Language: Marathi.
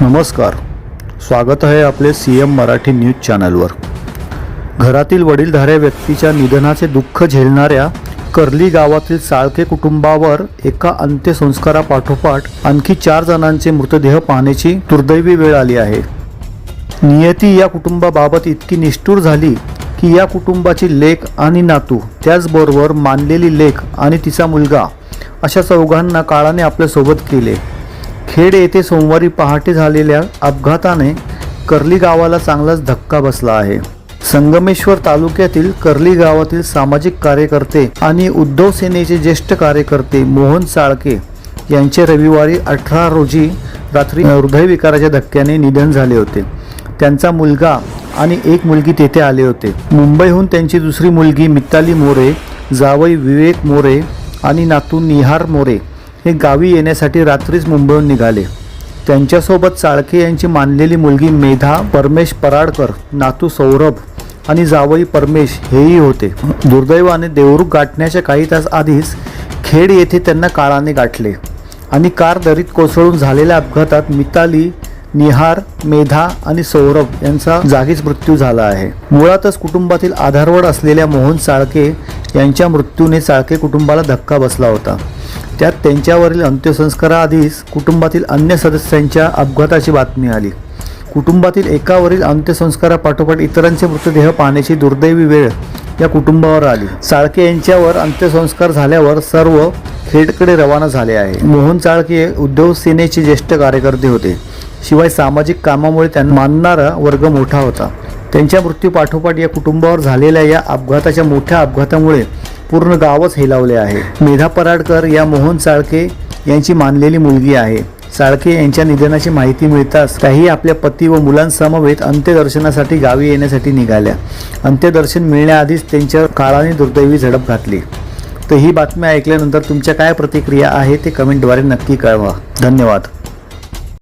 नमस्कार. स्वागत आहे आपले सी एम मराठी न्यूज चॅनलवर. घरातील वडीलधाऱ्या व्यक्तीच्या निधनाचे दुःख झेलणाऱ्या कर्ली गावातील साळके कुटुंबावर एका अंत्यसंस्कारापाठोपाठ आणखी चार जणांचे मृतदेह पाहण्याची दुर्दैवी वेळ आली आहे. नियती या कुटुंबाबाबत इतकी निष्ठूर झाली की या कुटुंबाची लेख आणि नातू त्याचबरोबर मानलेली लेख आणि तिचा मुलगा अशा चौघांना काळाने आपल्यासोबत केले. खेड येथे सोमवारी पहाटे झालेल्या अपघाताने कर्ली गावाला चांगलाच धक्का बसला आहे. संगमेश्वर तालुक्यातील कर्ली गावातील सामाजिक कार्यकर्ते आणि उद्धव सेनेचे ज्येष्ठ कार्यकर्ते मोहन साळके यांचे रविवारी अठरा रोजी रात्री हृदयविकाराच्या धक्क्याने निधन झाले होते. त्यांचा मुलगा आणि एक मुलगी तेथे आले होते. मुंबईहून त्यांची दुसरी मुलगी मिताली मोरे जावई विवेक मोरे आणि नातू निहार मोरे हे गावी येण्यासाठी रात्रीच मुंबईहून निघाले. त्यांच्यासोबत चाळके यांची मानलेली मुलगी मेधा परमेश पराडकर नातू सौरभ आणि जावई परमेश हेही होते. दुर्दैवाने देवरुख गाठण्याच्या काही तास आधीच खेड येथे त्यांना काळाने गाठले आणि कार दरीत कोसळून झालेल्या अपघातात मिताली निहार मेधा आणि सौरभ यांचा जागीच मृत्यू झाला आहे. मुळातच कुटुंबातील आधारवड असलेल्या मोहन चाळके यांच्या मृत्यूने चाळके कुटुंबाला धक्का बसला होता. त्यात त्यांच्यावरील अंत्यसंस्काराआधीच कुटुंबातील अन्य सदस्यांच्या अपघाताची बातमी आली. कुटुंबातील एकावरील अंत्यसंस्कारापाठोपाठ इतरांचे मृतदेह पाहण्याची दुर्दैवी वेळ या कुटुंबावर आली. साळके यांच्यावर अंत्यसंस्कार झाल्यावर सर्व खेडकडे रवाना झाले आहे. मोहन चाळके उद्धव सेनेचे ज्येष्ठ कार्यकर्ते होते. शिवाय सामाजिक कामामुळे त्यांना मानणारा वर्ग मोठा होता. त्यांच्या मृत्यूपाठोपाठ या कुटुंबावर झालेल्या या अपघाताच्या मोठ्या अपघातामुळे पूर्ण गावच हेलावले आहे. मेधा पराडकर या मोहन साळके यांची मानलेली मुलगी आहे. साळके यांच्या निधनाची माहिती मिळताच त्याही आपल्या पती व मुलांसमवेत अंत्यदर्शनासाठी गावी येण्यासाठी निघाल्या. अंत्यदर्शन मिळण्याआधीच त्यांच्या काळाने दुर्दैवी झडप घातली. तर ही बातमी ऐकल्यानंतर तुमच्या काय प्रतिक्रिया आहे ते कमेंटद्वारे नक्की कळवा. धन्यवाद.